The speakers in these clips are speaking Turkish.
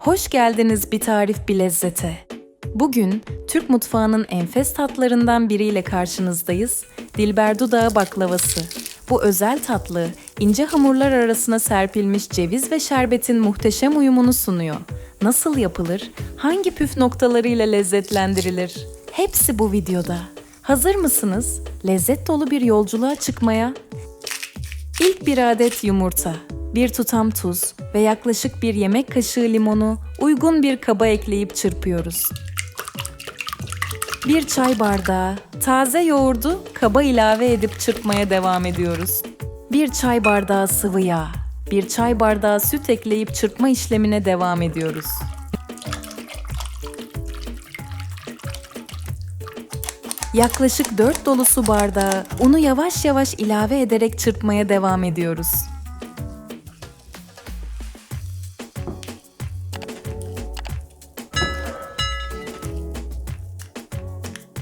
Hoş geldiniz bir tarif bir lezzete. Bugün Türk mutfağının enfes tatlarından biriyle karşınızdayız. Dilber Dudağı baklavası. Bu özel tatlı, ince hamurlar arasına serpilmiş ceviz ve şerbetin muhteşem uyumunu sunuyor. Nasıl yapılır? Hangi püf noktalarıyla lezzetlendirilir? Hepsi bu videoda. Hazır mısınız? Lezzet dolu bir yolculuğa çıkmaya İlk bir adet yumurta, bir tutam tuz ve yaklaşık bir yemek kaşığı limonu uygun bir kaba ekleyip çırpıyoruz. Bir çay bardağı taze yoğurdu kaba ilave edip çırpmaya devam ediyoruz. Bir çay bardağı sıvı yağ, bir çay bardağı süt ekleyip çırpma işlemine devam ediyoruz. Yaklaşık 4 dolu su bardağı unu yavaş yavaş ilave ederek çırpmaya devam ediyoruz.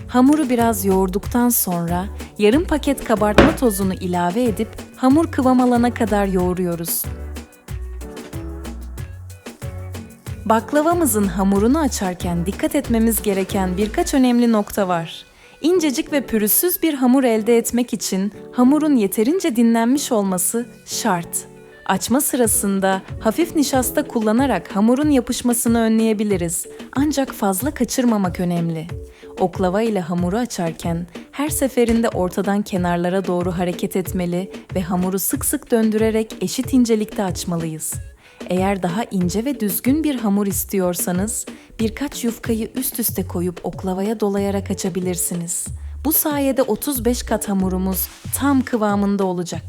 Hamuru biraz yoğurduktan sonra yarım paket kabartma tozunu ilave edip hamur kıvam alana kadar yoğuruyoruz. Baklavamızın hamurunu açarken dikkat etmemiz gereken birkaç önemli nokta var. İncecik ve pürüzsüz bir hamur elde etmek için hamurun yeterince dinlenmiş olması şart. Açma sırasında hafif nişasta kullanarak hamurun yapışmasını önleyebiliriz. Ancak fazla kaçırmamak önemli. Oklava ile hamuru açarken her seferinde ortadan kenarlara doğru hareket etmeli ve hamuru sık sık döndürerek eşit incelikte açmalıyız. Eğer daha ince ve düzgün bir hamur istiyorsanız birkaç yufkayı üst üste koyup oklavaya dolayarak açabilirsiniz. Bu sayede 35 kat hamurumuz tam kıvamında olacak.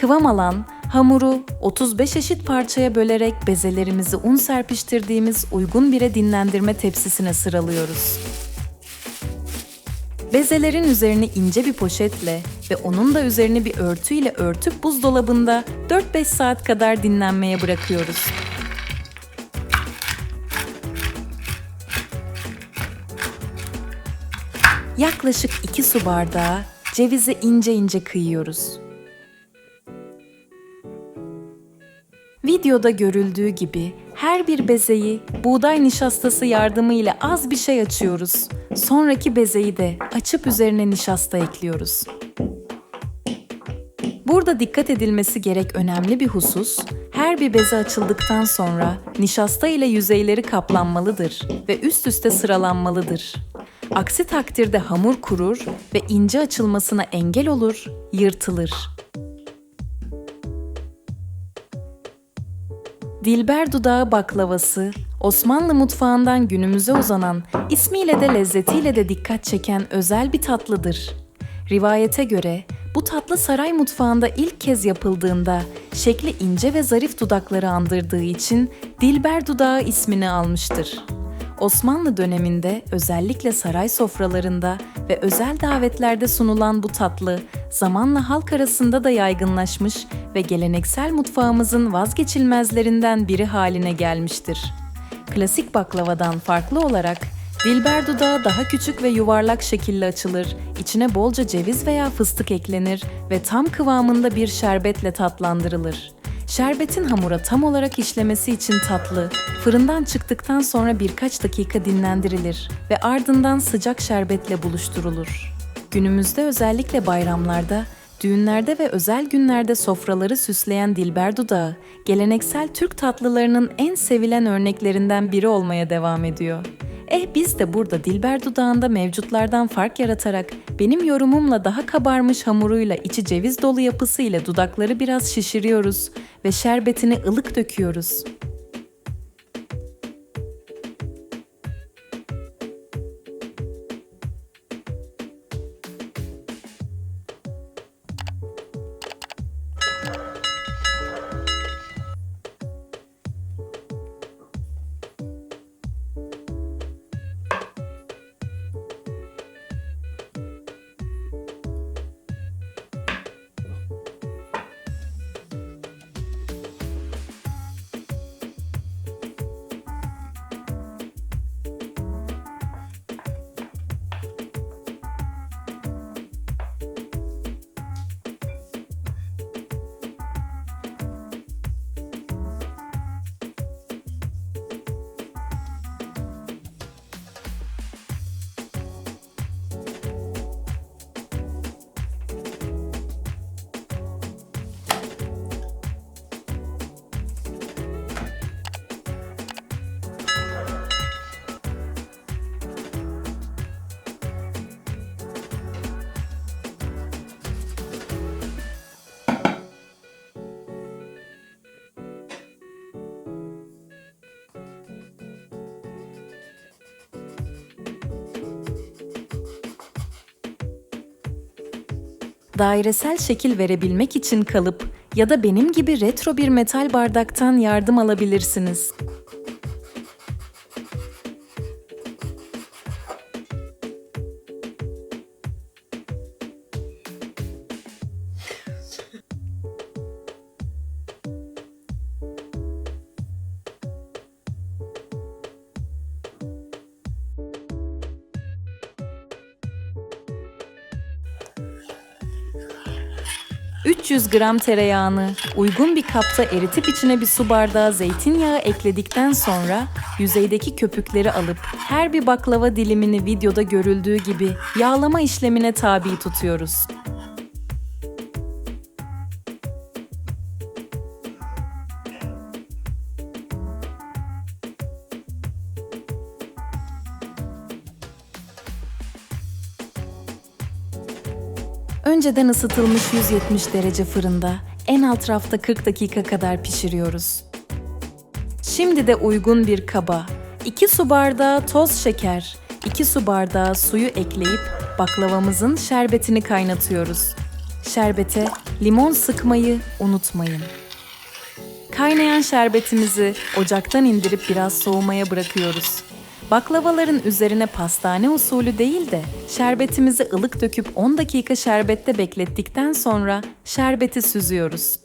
Kıvam alan hamuru 35 eşit parçaya bölerek bezelerimizi un serpiştirdiğimiz uygun bire dinlendirme tepsisine sıralıyoruz. Bezelerin üzerini ince bir poşetle ve onun da üzerini bir örtüyle örtüp buzdolabında 4-5 saat kadar dinlenmeye bırakıyoruz. Yaklaşık 2 su bardağı cevizi ince ince kıyıyoruz. Videoda görüldüğü gibi her bir bezeyi buğday nişastası yardımıyla az bir şey açıyoruz. Sonraki bezeyi de açıp üzerine nişasta ekliyoruz. Burada dikkat edilmesi gerek önemli bir husus, her bir beze açıldıktan sonra nişasta ile yüzeyleri kaplanmalıdır ve üst üste sıralanmalıdır. Aksi takdirde hamur kurur ve ince açılmasına engel olur, yırtılır. Dilber Dudağı baklavası, Osmanlı mutfağından günümüze uzanan, ismiyle de lezzetiyle de dikkat çeken özel bir tatlıdır. Rivayete göre bu tatlı saray mutfağında ilk kez yapıldığında şekli ince ve zarif dudakları andırdığı için Dilber Dudağı ismini almıştır. Osmanlı döneminde özellikle saray sofralarında ve özel davetlerde sunulan bu tatlı zamanla halk arasında da yaygınlaşmış ve geleneksel mutfağımızın vazgeçilmezlerinden biri haline gelmiştir. Klasik baklavadan farklı olarak Dilber dudağı daha küçük ve yuvarlak şekilde açılır, içine bolca ceviz veya fıstık eklenir ve tam kıvamında bir şerbetle tatlandırılır. Şerbetin hamura tam olarak işlemesi için tatlı, fırından çıktıktan sonra birkaç dakika dinlendirilir ve ardından sıcak şerbetle buluşturulur. Günümüzde özellikle bayramlarda, düğünlerde ve özel günlerde sofraları süsleyen dilber dudağı, geleneksel Türk tatlılarının en sevilen örneklerinden biri olmaya devam ediyor. Eh biz de burada Dilber dudağında mevcutlardan fark yaratarak benim yorumumla daha kabarmış hamuruyla içi ceviz dolu yapısıyla dudakları biraz şişiriyoruz ve şerbetini ılık döküyoruz. Dairesel şekil verebilmek için kalıp ya da benim gibi retro bir metal bardaktan yardım alabilirsiniz. ...300 gram tereyağını uygun bir kapta eritip içine bir su bardağı zeytinyağı ekledikten sonra... ...yüzeydeki köpükleri alıp her bir baklava dilimini videoda görüldüğü gibi yağlama işlemine tabi tutuyoruz. Önceden ısıtılmış 170 derece fırında en alt rafta 40 dakika kadar pişiriyoruz. Şimdi de uygun bir kaba 2 su bardağı toz şeker, 2 su bardağı suyu ekleyip baklavamızın şerbetini kaynatıyoruz. Şerbete limon sıkmayı unutmayın. Kaynayan şerbetimizi ocaktan indirip biraz soğumaya bırakıyoruz. Baklavaların üzerine pastane usulü değil de şerbetimizi ılık döküp 10 dakika şerbette beklettikten sonra şerbeti süzüyoruz.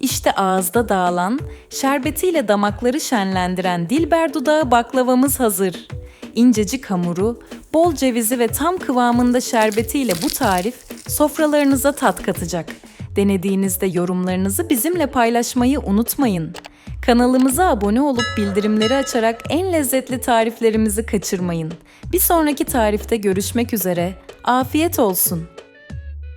İşte ağızda dağılan, şerbetiyle damakları şenlendiren Dilber dudağı baklavamız hazır. İncecik hamuru, bol cevizi ve tam kıvamında şerbetiyle bu tarif sofralarınıza tat katacak. Denediğinizde yorumlarınızı bizimle paylaşmayı unutmayın. Kanalımıza abone olup bildirimleri açarak en lezzetli tariflerimizi kaçırmayın. Bir sonraki tarifte görüşmek üzere. Afiyet olsun.